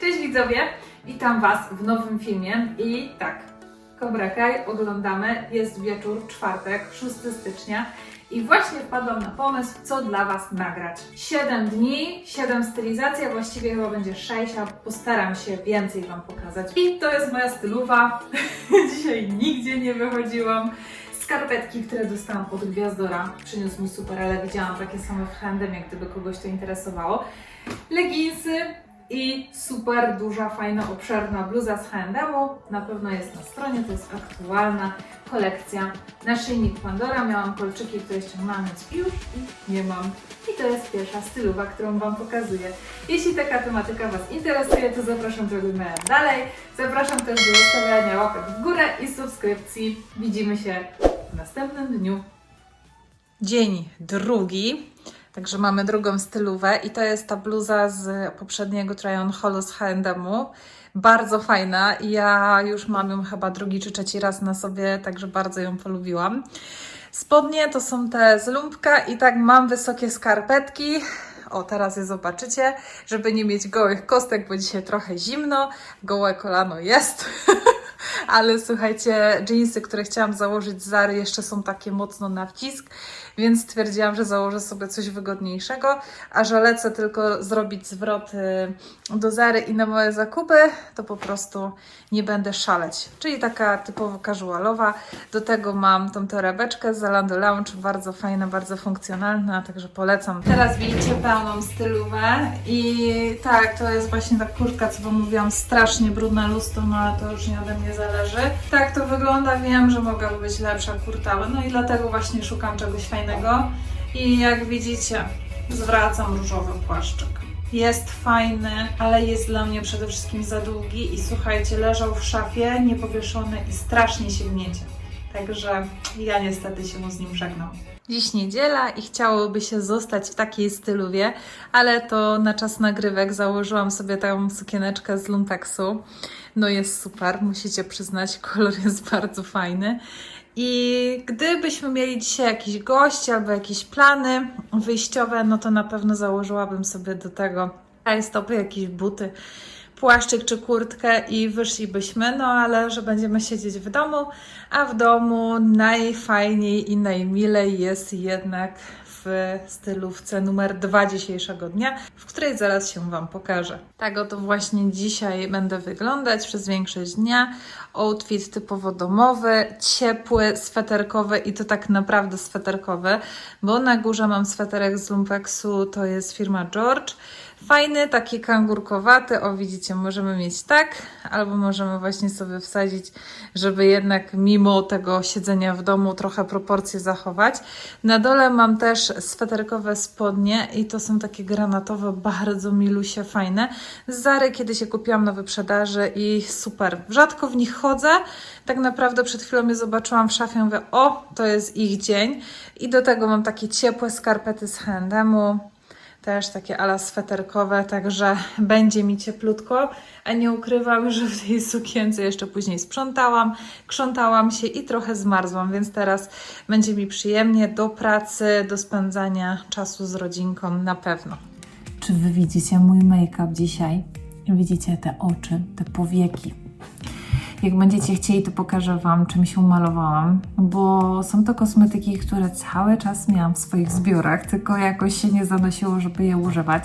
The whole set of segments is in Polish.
Cześć widzowie, witam Was w nowym filmie i tak, Cobra Kai oglądamy, jest wieczór, czwartek, 6 stycznia i właśnie wpadłam na pomysł, co dla Was nagrać. 7 dni, 7 stylizacji, a właściwie chyba będzie 6, a postaram się więcej Wam pokazać. I to jest moja stylowa, dzisiaj nigdzie nie wychodziłam. Skarpetki, które dostałam od Gwiazdora, przyniósł mi super, ale widziałam takie same w handem, jak gdyby kogoś to interesowało. Leginsy, i super duża, fajna, obszerna bluza z H&M-u. Na pewno jest na stronie, to jest aktualna kolekcja. Naszyjnik Pandora, miałam kolczyki, które ściągnęłam, więc już ich nie mam. I to jest pierwsza stylowa, którą Wam pokazuję. Jeśli taka tematyka Was interesuje, to zapraszam do oglądania dalej. Zapraszam też do zostawiania łapek w górę i subskrypcji. Widzimy się w następnym dniu. Dzień drugi. Także mamy drugą stylówę i to jest ta bluza z poprzedniego try on holu z H&M-u. Bardzo fajna ja już mam ją chyba drugi czy trzeci raz na sobie, także bardzo ją polubiłam. Spodnie to są te z lumpka i tak mam wysokie skarpetki. O, teraz je zobaczycie, żeby nie mieć gołych kostek, bo dzisiaj trochę zimno. Gołe kolano jest. Ale słuchajcie, jeansy, które chciałam założyć z Zary jeszcze są takie mocno na wcisk, więc stwierdziłam, że założę sobie coś wygodniejszego, a że lecę tylko zrobić zwrot do Zary i na moje zakupy, to po prostu nie będę szaleć. Czyli taka typowo casualowa. Do tego mam tą torebeczkę z Zalando Lounge, bardzo fajna, bardzo funkcjonalna, także polecam. Teraz widzicie pełną stylówę i tak, to jest właśnie ta kurtka, co Wam mówiłam, strasznie brudna lustro, no ale to już nie ode mnie zależy. Tak to wygląda, wiem, że mogłaby być lepsza kurtały, no i dlatego właśnie szukam czegoś fajnego i jak widzicie, zwracam różowy płaszczyk. Jest fajny, ale jest dla mnie przede wszystkim za długi i słuchajcie, leżał w szafie, niepowieszony i strasznie się gniecie. Także ja niestety się z nim żegnam. Dziś niedziela i chciałoby się zostać w takiej styluwie, ale to na czas nagrywek założyłam sobie taką sukieneczkę z lumpeksu. No jest super, musicie przyznać, kolor jest bardzo fajny. I gdybyśmy mieli dzisiaj jakiś gość albo jakieś plany wyjściowe, no to na pewno założyłabym sobie do tego stopy, jakieś buty, płaszczyk czy kurtkę i wyszlibyśmy, no ale że będziemy siedzieć w domu, a w domu najfajniej i najmilej jest jednak w stylówce numer dwa dzisiejszego dnia, w której zaraz się Wam pokażę. Tak oto właśnie dzisiaj będę wyglądać przez większość dnia. Outfit typowo domowy, ciepły, sweterkowy i to tak naprawdę sweterkowy, bo na górze mam sweterek z lumpeksu, to jest firma George. Fajny, taki kangurkowaty, o widzicie, możemy mieć tak, albo możemy właśnie sobie wsadzić, żeby jednak mimo tego siedzenia w domu trochę proporcje zachować. Na dole mam też sweterkowe spodnie i to są takie granatowe, bardzo milusie, fajne. Z Zary kiedyś je kupiłam na wyprzedaży i super. Rzadko w nich chodzę, tak naprawdę przed chwilą je zobaczyłam w szafie, mówię, o, to jest ich dzień. I do tego mam takie ciepłe skarpety z H&M-u, też takie ala sweterkowe, także będzie mi cieplutko, a nie ukrywam, że w tej sukience jeszcze później sprzątałam, krzątałam się i trochę zmarzłam, więc teraz będzie mi przyjemnie do pracy, do spędzania czasu z rodzinką na pewno. Czy wy widzicie mój make-up dzisiaj? Widzicie te oczy, te powieki. Jak będziecie chcieli, to pokażę Wam, czym się umalowałam, bo są to kosmetyki, które cały czas miałam w swoich zbiorach, tylko jakoś się nie zanosiło, żeby je używać.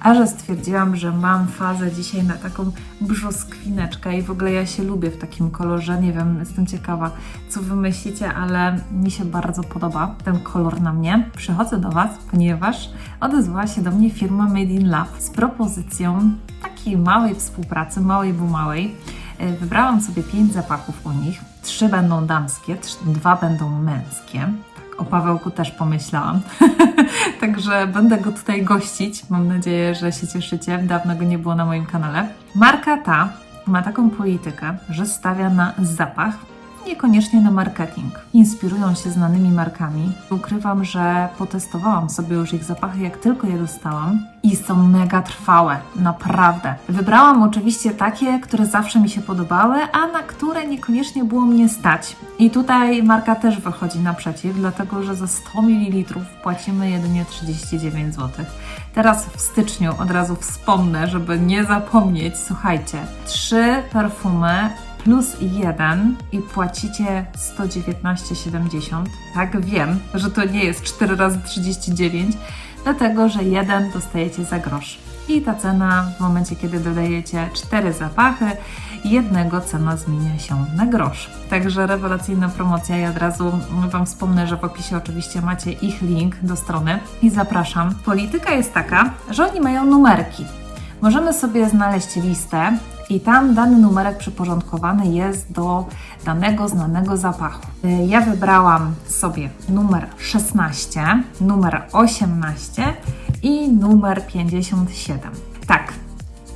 A że stwierdziłam, że mam fazę dzisiaj na taką brzoskwineczkę i w ogóle ja się lubię w takim kolorze. Nie wiem, jestem ciekawa, co Wy myślicie, ale mi się bardzo podoba ten kolor na mnie. Przychodzę do Was, ponieważ odezwała się do mnie firma Made in Love z propozycją takiej małej współpracy, małej bo małej. E, Wybrałam sobie pięć zapachów u nich. Trzy będą damskie, dwa będą męskie. Tak, o Pawełku też pomyślałam. Także będę go tutaj gościć. Mam nadzieję, że się cieszycie. Dawno go nie było na moim kanale. Marka ta ma taką politykę, że stawia na zapach niekoniecznie na marketing. Inspirują się znanymi markami. Ukrywam, że potestowałam sobie już ich zapachy, jak tylko je dostałam i są mega trwałe, naprawdę. Wybrałam oczywiście takie, które zawsze mi się podobały, a na które niekoniecznie było mnie stać. I tutaj marka też wychodzi naprzeciw, dlatego że za 100 ml płacimy jedynie 39 zł. Teraz w styczniu od razu wspomnę, żeby nie zapomnieć, słuchajcie, trzy perfumy plus jeden i płacicie 119,70. Tak, wiem, że to nie jest 4 razy 39, dlatego że jeden dostajecie za grosz. I ta cena w momencie, kiedy dodajecie cztery zapachy, jednego cena zmienia się na grosz. Także rewelacyjna promocja i od razu Wam wspomnę, że w opisie oczywiście macie ich link do strony i zapraszam. Polityka jest taka, że oni mają numerki. Możemy sobie znaleźć listę i tam dany numerek przyporządkowany jest do danego znanego zapachu. Y, Ja wybrałam sobie numer 16, numer 18 i numer 57. Tak,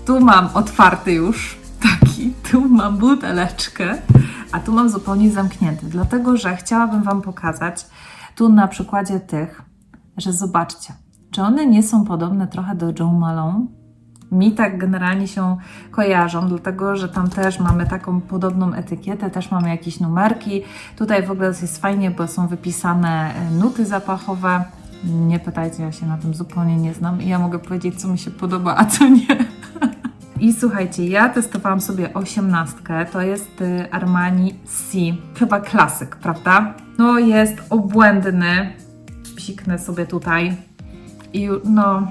tu mam otwarty już taki, tu mam buteleczkę, a tu mam zupełnie zamknięty, dlatego że chciałabym Wam pokazać tu na przykładzie tych, że zobaczcie, czy one nie są podobne trochę do Joe Malone? Mi tak generalnie się kojarzą, dlatego że tam też mamy taką podobną etykietę, też mamy jakieś numerki. Tutaj w ogóle jest fajnie, bo są wypisane e, nuty zapachowe. Nie pytajcie, ja się na tym zupełnie nie znam i ja mogę powiedzieć, co mi się podoba, a co nie. I słuchajcie, ja testowałam sobie osiemnastkę, to jest y, Armani C, chyba klasyk, prawda? No jest obłędny, psiknę sobie tutaj i no,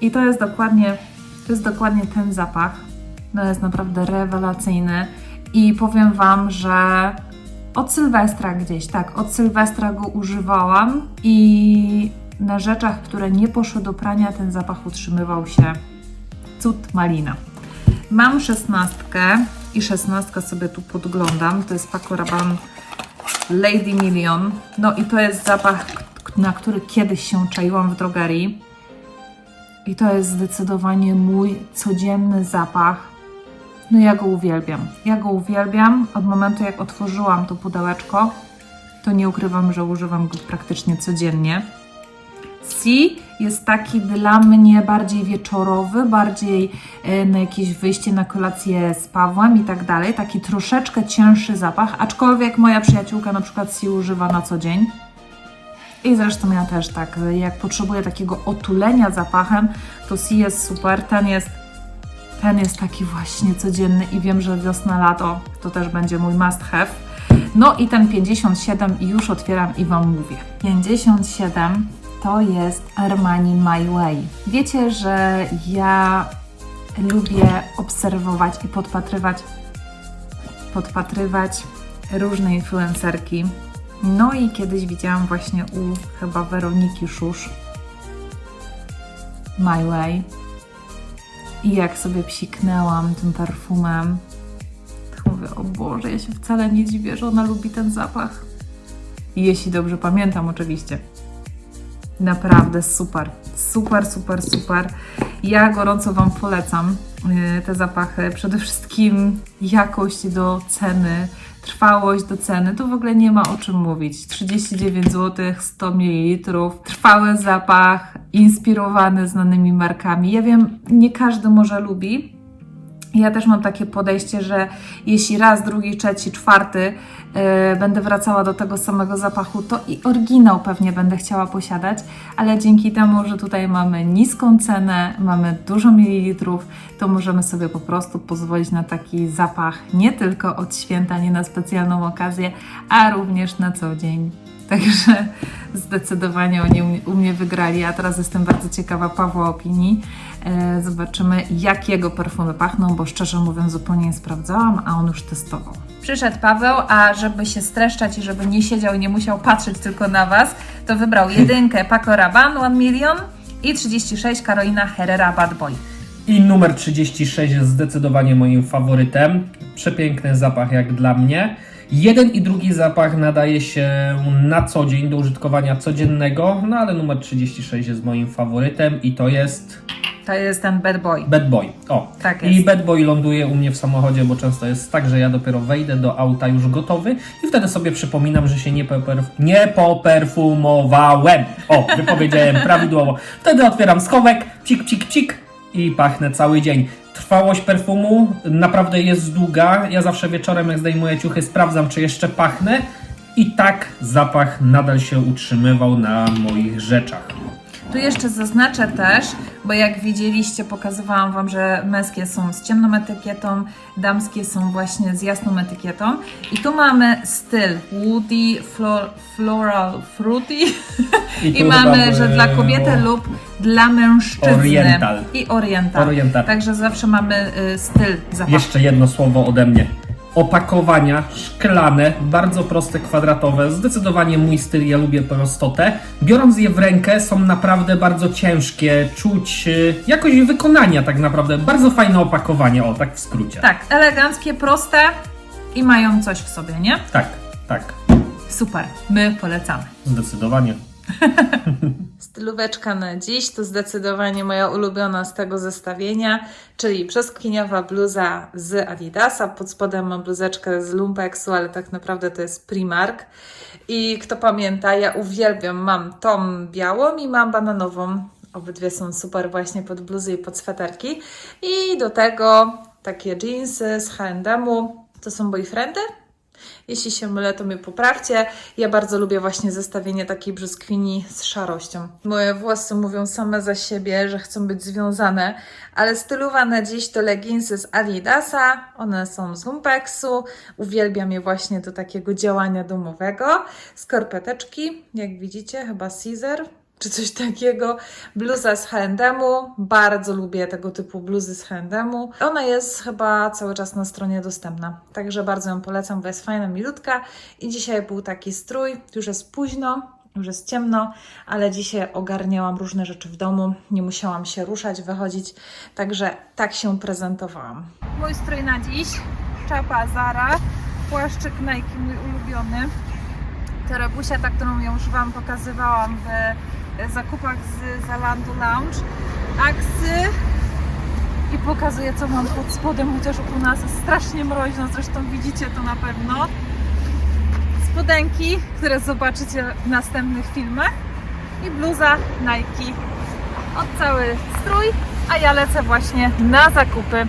i to jest dokładnie, to jest dokładnie ten zapach, no jest naprawdę rewelacyjny i powiem Wam, że od Sylwestra gdzieś, tak, od Sylwestra go używałam i na rzeczach, które nie poszły do prania, ten zapach utrzymywał się cud malina. Mam szesnastkę i szesnastkę sobie tu podglądam. To jest Paco Rabanne Lady Million. No i to jest zapach, na który kiedyś się czaiłam w drogerii. I to jest zdecydowanie mój codzienny zapach. No ja go uwielbiam. Ja go uwielbiam. Od momentu jak otworzyłam to pudełeczko, to nie ukrywam, że używam go praktycznie codziennie. C jest taki dla mnie bardziej wieczorowy, bardziej e, na jakieś wyjście na kolację z Pawłem i tak dalej. Taki troszeczkę cięższy zapach, aczkolwiek moja przyjaciółka na przykład C używa na co dzień. I zresztą ja też tak, jak potrzebuję takiego otulenia zapachem, to C jest super. Ten jest, ten jest taki właśnie codzienny i wiem, że wiosna, lato to też będzie mój must have. No i ten 57 i już otwieram i Wam mówię. 57 to jest Armani My Way. Wiecie, że ja lubię obserwować i podpatrywać, podpatrywać różne influencerki. No i kiedyś widziałam właśnie u chyba Weroniki Szusz My Way. I jak sobie psiknęłam tym perfumem, to mówię, o Boże, ja się wcale nie dziwię, że ona lubi ten zapach. Jeśli dobrze pamiętam, oczywiście. Naprawdę super, super, super, super. Ja gorąco Wam polecam yy, te zapachy. Przede wszystkim jakość do ceny, trwałość do ceny. Tu w ogóle nie ma o czym mówić. 39 zł, 100 ml, trwały zapach, inspirowany znanymi markami. Ja wiem, nie każdy może lubi, ja też mam takie podejście, że jeśli raz, drugi, trzeci, czwarty yy, będę wracała do tego samego zapachu, to i oryginał pewnie będę chciała posiadać, ale dzięki temu, że tutaj mamy niską cenę, mamy dużo mililitrów, to możemy sobie po prostu pozwolić na taki zapach nie tylko od święta, nie na specjalną okazję, a również na co dzień. Także zdecydowanie oni u- mnie wygrali. A teraz jestem bardzo ciekawa Pawła opinii. E, zobaczymy, jak jego perfumy pachną, bo szczerze mówiąc, zupełnie nie sprawdzałam, a on już testował. Przyszedł Paweł, a żeby się streszczać i żeby nie siedział i nie musiał patrzeć tylko na Was, to wybrał jedynkę Paco Rabanne One Million i 36 Carolina Herrera Bad Boy. I numer 36 jest zdecydowanie moim faworytem. Przepiękny zapach jak dla mnie. Jeden i drugi zapach nadaje się na co dzień do użytkowania codziennego, no ale numer 36 jest moim faworytem i to jest To jest ten bad boy. Bad Boy. O. Tak I jest. Bad Boy ląduje u mnie w samochodzie, bo często jest tak, że ja dopiero wejdę do auta już gotowy i wtedy sobie przypominam, że się nie, poperf- nie poperfumowałem. O, wypowiedziałem prawidłowo. Wtedy otwieram schowek, pcik, pcik, pcik i pachnę cały dzień. Trwałość perfumu naprawdę jest długa. Ja zawsze wieczorem, jak zdejmuję ciuchy, sprawdzam, czy jeszcze pachnę. I tak zapach nadal się utrzymywał na moich rzeczach. Tu jeszcze zaznaczę też, bo jak widzieliście, pokazywałam Wam, że męskie są z ciemną etykietą, damskie są właśnie z jasną etykietą. I tu mamy styl Woody, flor, Floral, Fruity i tu mamy, że dla kobiety było lub dla mężczyzny. Oriental. I oriental. Oriental. Także zawsze mamy y, styl zapachu. Jeszcze jedno słowo ode mnie. Opakowania szklane, bardzo proste, kwadratowe. Zdecydowanie mój styl, ja lubię prostotę. Biorąc je w rękę, są naprawdę bardzo ciężkie. Czuć y, jakość wykonania, tak naprawdę. Bardzo fajne opakowanie, o tak w skrócie. Tak, eleganckie, proste i mają coś w sobie, nie? tak, tak. Super, my polecamy. Zdecydowanie. Stylóweczka na dziś to zdecydowanie moja ulubiona z tego zestawienia, czyli brzoskwiniowa bluza z Adidasa. Pod spodem mam bluzeczkę z Lumpeksu, ale tak naprawdę to jest Primark. I kto pamięta, ja uwielbiam, mam tą białą i mam bananową. Obydwie są super właśnie pod bluzy i pod sweterki. I do tego takie jeansy z H&M-u. To są boyfriendy? Jeśli się mylę, to mnie poprawcie. Ja bardzo lubię właśnie zestawienie takiej brzoskwini z szarością. Moje włosy mówią same za siebie, że chcą być związane, ale stylowane dziś to leginsy z Adidasa. One są z Lumpeksu. Uwielbiam je właśnie do takiego działania domowego. Skorpeteczki, jak widzicie, chyba Caesar czy coś takiego. Bluza z H&M-u. Bardzo lubię tego typu bluzy z H&M-u. Ona jest chyba cały czas na stronie dostępna, także bardzo ją polecam, bo jest fajna, milutka. I dzisiaj był taki strój, już jest późno, już jest ciemno, ale dzisiaj ogarniałam różne rzeczy w domu, nie musiałam się ruszać, wychodzić, także tak się prezentowałam. Mój strój na dziś, czapa Zara, płaszczyk Nike, mój ulubiony. Torebusia, ta, którą już Wam pokazywałam w zakupach z Zalando Lounge. Aksy i pokazuję, co mam pod spodem, chociaż u nas jest strasznie mroźno, zresztą widzicie to na pewno. Spodenki, które zobaczycie w następnych filmach i bluza Nike. Od cały strój, a ja lecę właśnie na zakupy